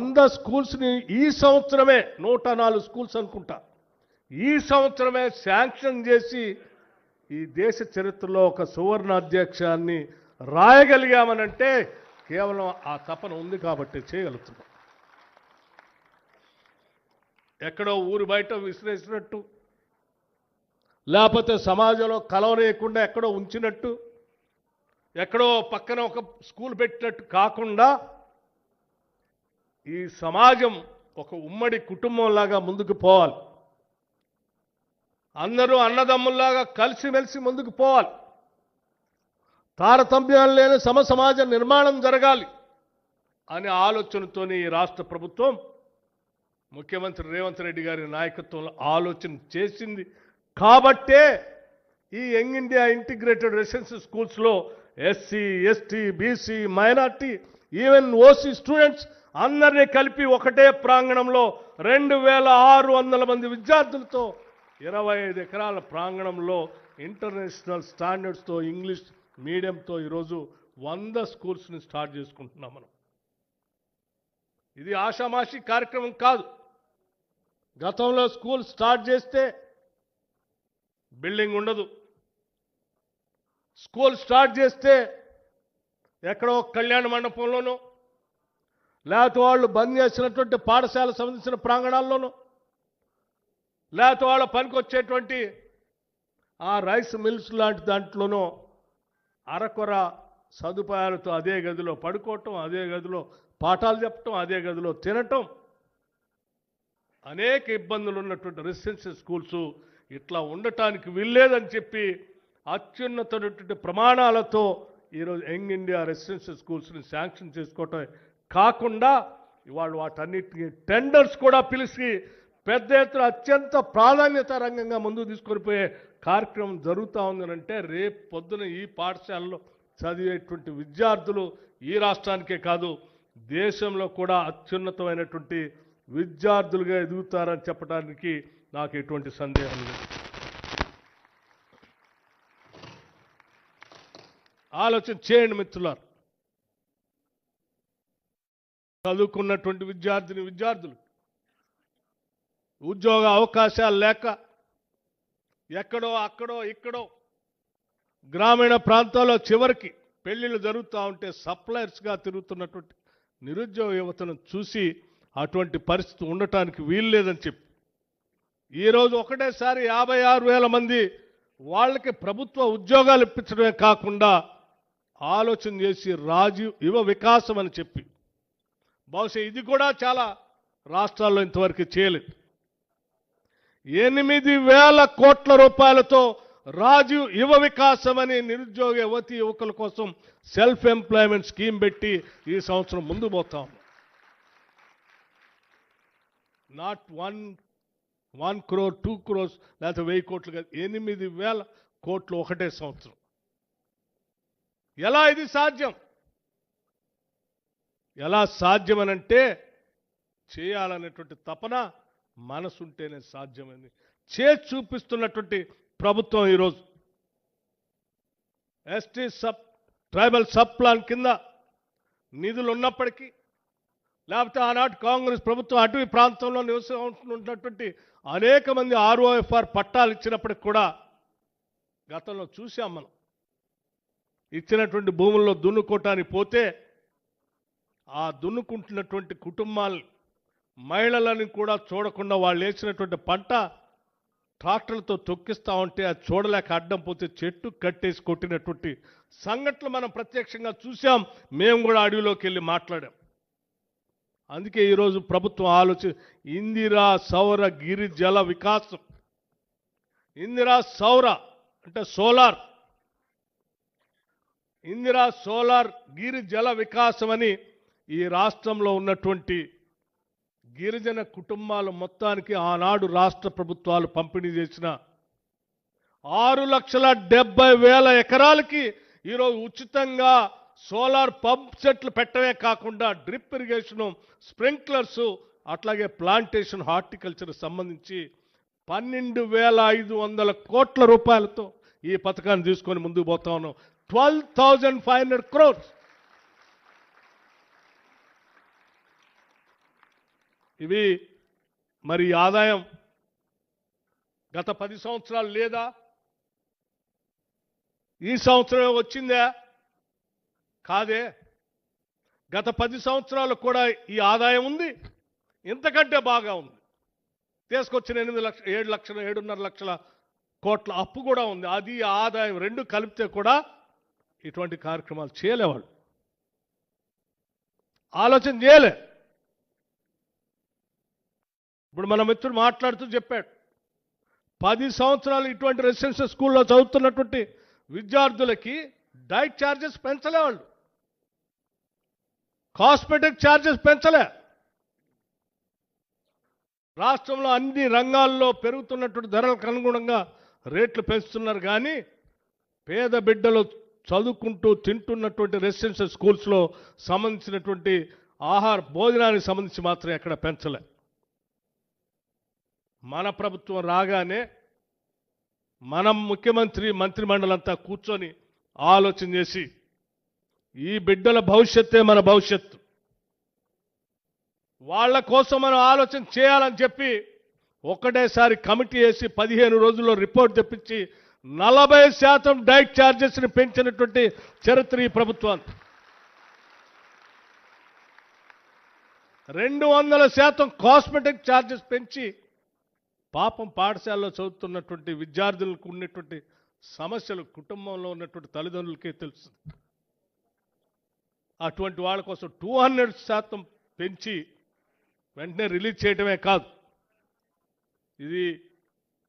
వంద స్కూల్స్ని ఈ సంవత్సరమే నూట నాలుగు స్కూల్స్ అనుకుంటా. ఈ సంవత్సరమే శాంక్షన్ చేసి ఈ దేశ చరిత్రలో ఒక సువర్ణ అధ్యక్షాన్ని రాయగలిగామనంటే కేవలం ఆ తపన ఉంది కాబట్టి చేయగలుగుతున్నాం. ఎక్కడో ఊరు బయట విసిరేసినట్టు లేకపోతే సమాజంలో కలవనేయకుండా ఎక్కడో ఉంచినట్టు ఎక్కడో పక్కన ఒక స్కూల్ పెట్టినట్టు కాకుండా ఈ సమాజం ఒక ఉమ్మడి కుటుంబంలాగా ముందుకు పోవాలి. అందరూ అన్నదమ్ముల్లాగా కలిసిమెలిసి ముందుకు పోవాలి. తారతమ్యాలు లేని సమసమాజ నిర్మాణం జరగాలి అనే ఆలోచనతోనే ఈ రాష్ట్ర ప్రభుత్వం ముఖ్యమంత్రి రేవంత్ రెడ్డి గారి నాయకత్వంలో ఆలోచన చేసింది. కాబట్టే ఈ యంగ్ ఇండియా ఇంటిగ్రేటెడ్ రెసిడెన్షియల్ స్కూల్స్లో SC ST BC minority even OC students అందరినీ కలిపి ఒకటే ప్రాంగణంలో రెండు వేల ఆరు వందల మంది విద్యార్థులతో ఇరవై ఐదు ఎకరాల ప్రాంగణంలో ఇంటర్నేషనల్ స్టాండర్డ్స్తో ఇంగ్లీష్ మీడియంతో ఈరోజు వంద స్కూల్స్ని స్టార్ట్ చేసుకుంటున్నాం మనం. ఇది ఆషామాషి కార్యక్రమం కాదు. గతంలో స్కూల్ స్టార్ట్ చేస్తే బిల్డింగ్ ఉండదు. స్కూల్ స్టార్ట్ చేస్తే ఎక్కడో కళ్యాణ మండపంలోనో లేకపోతే వాళ్ళు బంద్ చేసినటువంటి పాఠశాల సంబంధించిన ప్రాంగణాల్లోనూ లేకపోతే వాళ్ళ పనికి వచ్చేటువంటి ఆ రైస్ మిల్స్ లాంటి దాంట్లోనూ అరకొర సదుపాయాలతో అదే గదిలో పడుకోవటం అదే గదిలో పాఠాలు చెప్పటం అదే గదిలో తినటం. అనేక ఇబ్బందులు ఉన్నటువంటి రెసిడెన్షియల్ స్కూల్స్ ఇట్లా ఉండటానికి వీల్లేదని చెప్పి అత్యున్నతమైనటువంటి ప్రమాణాలతో ఈరోజు యంగ్ ఇండియా రెసిడెన్షియల్ స్కూల్స్ని శాంక్షన్ చేసుకోవటం కాకుండా ఇవాళ వాటన్నిటిని టెండర్స్ కూడా పిలిచి పెద్ద ఎత్తున అత్యంత ప్రాధాన్యత రంగంగా ముందుకు తీసుకొని పోయే కార్యక్రమం జరుగుతూ ఉందనంటే రేపు పొద్దున ఈ పాఠశాలలో చదివేటువంటి విద్యార్థులు ఈ రాష్ట్రానికే కాదు దేశంలో కూడా అత్యున్నతమైనటువంటి విద్యార్థులుగా ఎదుగుతారని చెప్పడానికి నాకు ఎటువంటి సందేహం లేదు. ఆలోచన చేయండి మిత్రులారు. చదువుకున్నటువంటి విద్యార్థిని విద్యార్థులు ఉద్యోగ అవకాశాలు లేక ఎక్కడో అక్కడో ఇక్కడో గ్రామీణ ప్రాంతాల్లో చివరికి పెళ్ళిళ్ళు జరుగుతూ ఉంటే సప్లయర్స్గా తిరుగుతున్నటువంటి నిరుద్యోగ యువతను చూసి అటువంటి పరిస్థితి ఉండటానికి వీల్లేదని చెప్పి. ఈరోజు ఒకటేసారి యాభై ఆరు వేల మంది వాళ్ళకి ప్రభుత్వ ఉద్యోగాలు ఇప్పించడమే కాకుండా ఆలోచన చేసి రాజీవ్ యువ వికాసం అని చెప్పి బహుశా ఇది కూడా చాలా రాష్ట్రాల్లో ఇంతవరకు చేయలేదు. ఎనిమిది వేల కోట్ల రూపాయలతో రాజు యువ వికాసం అని నిరుద్యోగ యువతి యువకుల కోసం సెల్ఫ్ ఎంప్లాయ్మెంట్ స్కీమ్ పెట్టి ఈ సంవత్సరం ముందు పోతాం. Not one one crore two crores లేకపోతే వెయ్యి కోట్లు కాదు ఎనిమిది వేల కోట్లు ఒకటే సంవత్సరం. ఎలా ఇది సాధ్యం? ఎలా సాధ్యమనంటే చేయాలనేటువంటి తపన మనసుంటేనే సాధ్యమైంది. చే చూపిస్తున్నటువంటి ప్రభుత్వం ఈరోజు ST sub tribal sub plan కింద నిధులు ఉన్నప్పటికీ లేకపోతే ఆనాటి కాంగ్రెస్ ప్రభుత్వం అటవీ ప్రాంతంలో నివసించున్నటువంటి అనేక మంది ఆర్ఓఎఫ్ఆర్ పట్టాలు ఇచ్చినప్పటికి కూడా గతంలో చూసాం మనం. ఇచ్చినటువంటి భూముల్లో దున్నుకోవటానికి పోతే ఆ దున్నుకుంటున్నటువంటి కుటుంబాలు మహిళలని కూడా చూడకుండా వాళ్ళు వేసినటువంటి పంట ట్రాక్టర్లతో తొక్కిస్తా ఉంటే అది చూడలేక అడ్డం పోతే చెట్టు కట్టేసి కొట్టినటువంటి సంఘటనలు మనం ప్రత్యక్షంగా చూసాం మేము కూడా అడవిలోకి వెళ్ళి మాట్లాడాం. అందుకే ఈరోజు ప్రభుత్వం ఆలోచన ఇందిరా సౌర గిరిజల వికాసం. ఇందిరా సౌర అంటే సోలార్. ఇందిరా సోలార్ గిరిజల వికాసం అని ఈ రాష్ట్రంలో ఉన్నటువంటి గిరిజన కుటుంబాలు మొత్తానికి ఆనాడు రాష్ట్ర ప్రభుత్వాలు పంపిణీ చేసిన ఆరు లక్షల డెబ్బై వేల ఎకరాలకి ఈరోజు ఉచితంగా సోలార్ పంప్ సెట్లు పెట్టడమే కాకుండా డ్రిప్ ఇరిగేషను స్ప్రింక్లర్స్ అట్లాగే ప్లాంటేషన్ హార్టికల్చర్ సంబంధించి పన్నెండు వేల ఐదు వందల కోట్ల రూపాయలతో ఈ పథకాన్ని తీసుకొని ముందుకు పోతా ఉన్నాం. Twelve thousand five hundred crores ఇవి మరి ఆదాయం గత పది సంవత్సరాలు లేదా? ఈ సంవత్సరమే వచ్చిందా? కాదే. గత పది సంవత్సరాలు కూడా ఈ ఆదాయం ఉంది. ఇంతకంటే బాగా ఉంది. తీసుకొచ్చిన ఎనిమిది లక్ష ఏడు లక్షల ఏడున్నర లక్షల కోట్ల అప్పు కూడా ఉంది. అది ఆదాయం రెండు కలిపితే కూడా ఇటువంటి కార్యక్రమాలు చేయలేవాళ్ళు. ఆలోచన చేయలే. ఇప్పుడు మన మిత్రుడు మాట్లాడుతూ చెప్పాడు పది సంవత్సరాలు ఇటువంటి రెసిడెన్షియల్ స్కూల్లో చదువుతున్నటువంటి విద్యార్థులకి డైట్ ఛార్జెస్ పెంచలే వాళ్ళు కాస్మెటిక్ ఛార్జెస్ పెంచలే. రాష్ట్రంలో అన్ని రంగాల్లో పెరుగుతున్నటువంటి ధరలకు అనుగుణంగా రేట్లు పెంచుతున్నారు కానీ పేద బిడ్డలు చదువుకుంటూ తింటున్నటువంటి రెసిడెన్షియల్ స్కూల్స్లో సంబంధించినటువంటి ఆహార భోజనానికి సంబంధించి మాత్రం ఎక్కడ పెంచలే. మన ప్రభుత్వం రాగానే మనం ముఖ్యమంత్రి మంత్రిమండలంతా కూర్చొని ఆలోచన చేసి ఈ బిడ్డల భవిష్యత్తే మన భవిష్యత్తు. వాళ్ళ కోసం మనం ఆలోచన చేయాలని చెప్పి ఒకటేసారి కమిటీ వేసి పదిహేను రోజుల్లో రిపోర్ట్ తెప్పించి నలభై శాతం డైట్ ఛార్జెస్ని పెంచినటువంటి చరిత్ర ఈ ప్రభుత్వాన్ని రెండు వందల శాతం కాస్మెటిక్ ఛార్జెస్ పెంచి పాపం పాఠశాలలో చదువుతున్నటువంటి విద్యార్థులకు ఉన్నటువంటి సమస్యలు కుటుంబంలో ఉన్నటువంటి తల్లిదండ్రులకే తెలుస్తుంది. అటువంటి వాళ్ళ కోసం టూ హండ్రెడ్ శాతం పెంచి వెంటనే రిలీజ్ చేయటమే కాదు. ఇది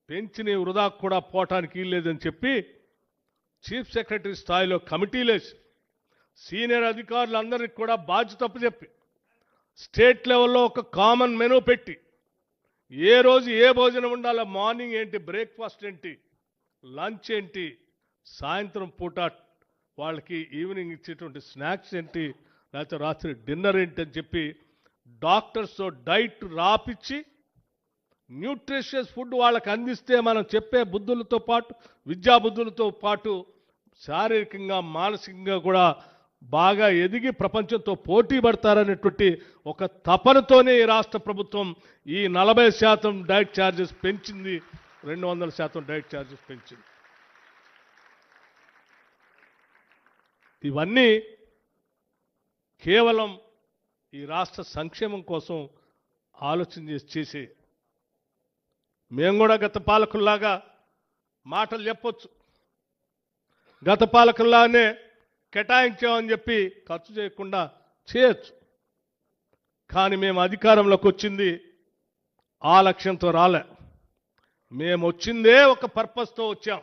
పెంచిన వృధా కూడా పోవటానికి లేదని చెప్పి చీఫ్ సెక్రటరీ స్థాయిలో కమిటీలేసి సీనియర్ అధికారులందరికీ కూడా బాధ్యత చెప్పి స్టేట్ లెవెల్లో ఒక కామన్ మెనూ పెట్టి ఏ రోజు ఏ భోజనం ఉండాలో మార్నింగ్ ఏంటి బ్రేక్ఫాస్ట్ ఏంటి లంచ్ ఏంటి సాయంత్రం పూట వాళ్ళకి ఈవినింగ్ ఇచ్చేటువంటి స్నాక్స్ ఏంటి లేకపోతే రాత్రి డిన్నర్ ఏంటి అని చెప్పి డాక్టర్స్తో డైట్ రాపిచ్చి న్యూట్రిషియస్ ఫుడ్ వాళ్ళకి అందిస్తే మనం చెప్పే బుద్ధులతో పాటు విద్యా బుద్ధులతో పాటు శారీరకంగా మానసికంగా కూడా బాగా ఎదిగి ప్రపంచంతో పోటీ పడతారనేటువంటి ఒక తపనతోనే ఈ రాష్ట్ర ప్రభుత్వం ఈ నలభై శాతం డైట్ ఛార్జెస్ పెంచింది. రెండు వందల శాతం డైట్ ఛార్జెస్ పెంచింది. ఇవన్నీ కేవలం ఈ రాష్ట్ర సంక్షేమం కోసం ఆలోచన చేసి మేము కూడా గత పాలకుల్లాగా మాటలు చెప్పొచ్చు. గత పాలకుల్లానే కేటాయించామని చెప్పి ఖర్చు చేయకుండా చేయొచ్చు. కానీ మేము అధికారంలోకి వచ్చింది ఆ లక్ష్యంతో రాలే. మేము వచ్చిందే ఒక పర్పస్తో వచ్చాం.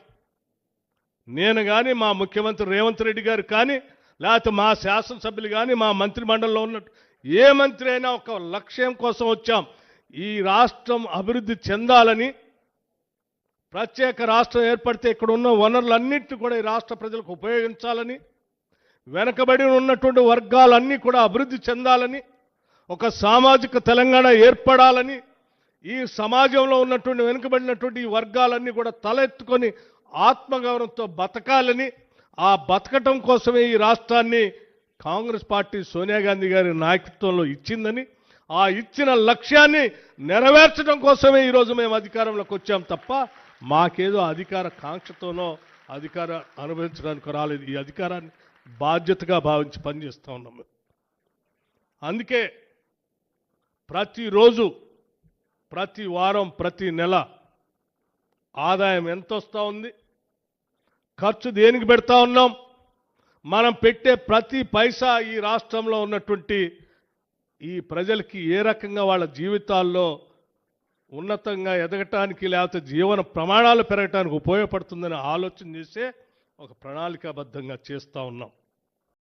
నేను కానీ మా ముఖ్యమంత్రి రేవంత్ రెడ్డి గారు కానీ లేకపోతే మా శాసనసభ్యులు కానీ మా మంత్రిమండలిలో ఉన్నట్టు ఏ మంత్రి అయినా ఒక లక్ష్యం కోసం వచ్చాం. ఈ రాష్ట్రం అభివృద్ధి చెందాలని ప్రత్యేక రాష్ట్రం ఏర్పడితే ఇక్కడ ఉన్న వనరులన్నింటినీ కూడా ఈ రాష్ట్ర ప్రజలకు ఉపయోగించాలని వెనకబడి ఉన్నటువంటి వర్గాలన్నీ కూడా అభివృద్ధి చెందాలని ఒక సామాజిక తెలంగాణ ఏర్పడాలని ఈ సమాజంలో ఉన్నటువంటి వెనుకబడినటువంటి ఈ వర్గాలన్నీ కూడా తలెత్తుకొని ఆత్మగౌరవంతో బతకాలని ఆ బతకటం కోసమే ఈ రాష్ట్రాన్ని కాంగ్రెస్ పార్టీ సోనియా గాంధీ గారి నాయకత్వంలో ఇచ్చిందని ఆ ఇచ్చిన లక్ష్యాన్ని నెరవేర్చడం కోసమే ఈరోజు మేము అధికారంలోకి వచ్చాం తప్ప మాకేదో అధికార కాంక్షతోనో అధికార అనుభవించడానికి రాలేదు. ఈ అధికారాన్ని బాధ్యతగా భావించి పనిచేస్తూ ఉన్నాం అందుకే ప్రతిరోజు ప్రతి వారం ప్రతి నెల ఆదాయం ఎంత వస్తూ ఉంది ఖర్చు దేనికి పెడతా ఉన్నాం మనం పెట్టే ప్రతి పైసా ఈ రాష్ట్రంలో ఉన్నటువంటి ఈ ప్రజలకి ఏ రకంగా వాళ్ళ జీవితాల్లో ఉన్నతంగా ఎదగటానికి లేకపోతే జీవన ప్రమాణాలు పెరగటానికి ఉపయోగపడుతుందని ఆలోచన చేసే ఒక ప్రణాళికాబద్ధంగా చేస్తూ ఉన్నాం.